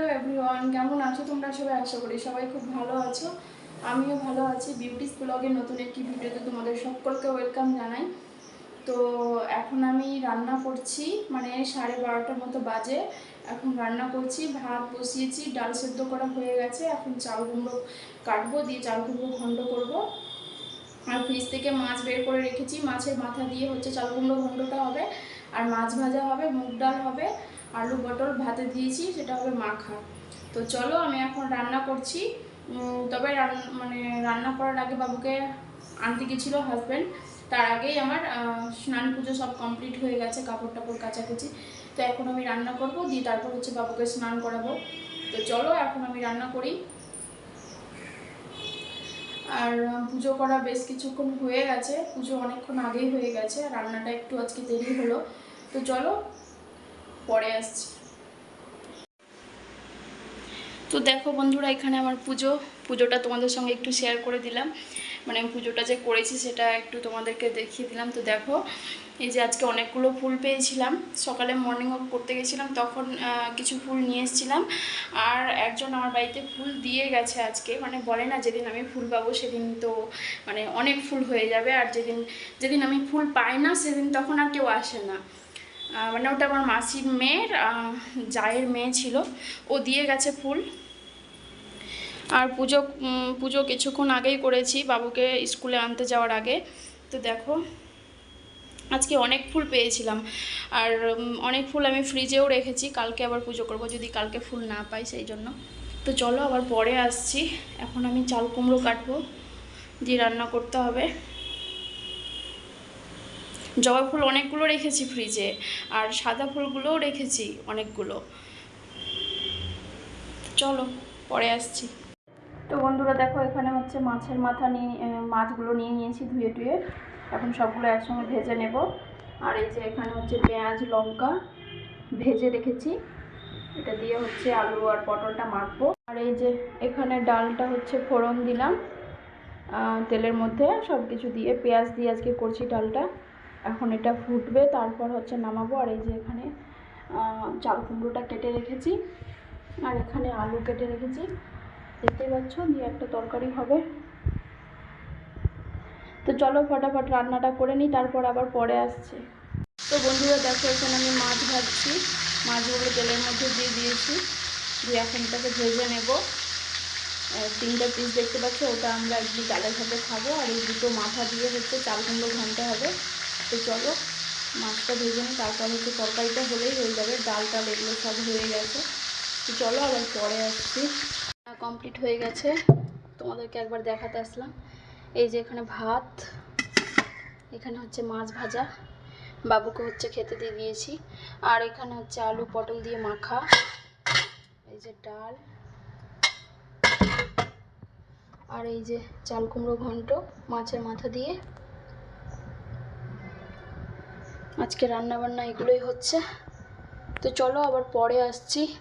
Hello everyone কেমন আছো তোমরা? সবাই আশা করি সবাই খুব ভালো আছো। আমিও ভালো আছি। বিউটিস ব্লগের নতুন একটি ভিডিওতে তোমাদের সকলকে ওয়েলকাম জানাই। তো এখন আমি রান্না করছি মানে সাড়ে বারোটার মতো বাজে। এখন রান্না করছি, ভাত বসিয়েছি, ডাল সেদ্ধ করা হয়ে গেছে। এখন চাল কুমড়ো কাটবো, দিয়ে চাল কুমড়ো ঘন্ট করব। আর ফ্রিজ থেকে মাছ বের করে রেখেছি। মাছের মাথা দিয়ে হচ্ছে চাল কুমড়ো ঘন্টটা হবে। আর মাছ ভাজা হবে, মুগ ডাল হবে। আলু পটল ভাতে দিয়েছি, সেটা হলো মাখা। তো চলো আমি এখন রান্না করছি। তবে মানে রান্না করার আগে বাবুকে আনতে গেছিল হাজব্যান্ড তার আগেই আমার স্নান পুজো সব কমপ্লিট হয়ে গেছে, কাপড় টাপড় কাচাকুচি তো এখন আমি রান্না করব, দিয়ে তারপর হচ্ছে বাবুকে স্নান করাবো। তো চলো এখন আমি রান্না করি। আর পুজো করা বেশ কিছুক্ষণ হয়ে গেছে। পুজো অনেকক্ষণ আগেই হয়ে গেছে রান্নাটা একটু আজকে দেরি হলো। তো চলো পরে আসছি। তো দেখো বন্ধুরা, এখানে আমার পুজো। পুজোটা তোমাদের সঙ্গে একটু শেয়ার করে দিলাম। মানে আমি পুজোটা যে করেছি সেটা একটু তোমাদেরকে দেখিয়ে দিলাম। তো দেখো, এই যে আজকে অনেকগুলো ফুল পেয়েছিলাম। সকালে মর্নিং ওয়াক করতে গেছিলাম, তখন কিছু ফুল নিয়ে এসেছিলাম। আর একজন আমার বাড়িতে ফুল দিয়ে গেছে আজকে। মানে বলে না, যেদিন আমি ফুল পাবো, সেদিন তো মানে অনেক ফুল হয়ে যাবে। আর যেদিন যেদিন আমি ফুল পাই না, সেদিন তখন আর কেউ আসে না। মানে ওটা আমার মাসির মেয়ের জায়ের মেয়ে ছিল। ও দিয়ে গেছে ফুল। আর পুজো পুজো কিছুক্ষণ আগেই করেছি বাবুকে স্কুলে আনতে যাওয়ার আগে। তো দেখো, আজকে অনেক ফুল পেয়েছিলাম। আর অনেক ফুল আমি ফ্রিজেও রেখেছি, কালকে আবার পুজো করব যদি কালকে ফুল না পাই সেই জন্য। তো চলো আবার পরে আসছি। এখন আমি চাল কুমড়ো কাটবো, দিয়ে রান্না করতে হবে। জবা ফুল অনেকগুলো রেখেছি ফ্রিজে আর সাদা ফুলগুলোও রেখেছি অনেকগুলো। চলো, পরে আসছি। তো বন্ধুরা দেখো, এখানে হচ্ছে মাছের মাথা নিয়ে মাছগুলো নিয়ে নিয়েছি ধুয়ে টুয়ে। এখন সবগুলো একসঙ্গে ভেজে নেব। আর এই যে এখানে হচ্ছে পেঁয়াজ, লঙ্কা ভেজে রেখেছি। এটা দিয়ে হচ্ছে আলু আর পটলটা মাখবো। আর এই যে এখানে ডালটা হচ্ছে ফোড়ন দিলাম তেলের মধ্যে। সব কিছু দিয়ে, পেঁয়াজ দিয়ে আজকে করছি ডালটা। এখন এটা ফুটবে, তারপর হচ্ছে নামাবো। আর এই যে এখানে চাল কুমড়োটা কেটে রেখেছি, আর এখানে আলু কেটে রেখেছি। দেখতেই পাচ্ছ, দিয়ে একটা তরকারি হবে। তো চলো ফটাফট রান্নাটা করে নিই, তারপর আবার পরে আসছে। তো বন্ধুরা, দেখো, এখানে আমি মাছ ভাজছি। মাছগুলো তেলের মধ্যে দিয়ে দিয়েছি। দিয়ে এখন এটাকে ভেজে নেব। তিনটা পিস দেখতে পাচ্ছ, ওটা আমরা একদিন ডালের সাথে খাব। আর এই দুটো মাথা দিয়ে হচ্ছে চাল কুমড়ো ঘণ্টা হবে। তো চলো, মাছটা ভেজে নিই, তারপর হচ্ছে তরকারিটা হলেই হয়ে যাবে ডাল টাল এগুলো সব হয়ে গেছে। তো চলো আবার পরে আসছি। কমপ্লিট হয়ে গেছে। তোমাদেরকে একবার দেখাতে আসলাম। এই যে এখানে ভাত, এখানে হচ্ছে মাছ ভাজা। বাবুকে হচ্ছে খেতে দিয়ে দিয়েছি। আর এখানে হচ্ছে আলু পটল দিয়ে মাখা। এই যে ডাল। আর এই যে চাল কুমড়ো ঘন্ট মাছের মাথা দিয়ে। আজকে রান্নাবান্না এগুলোই হচ্ছে। তো চলো আবার পরে আসছি।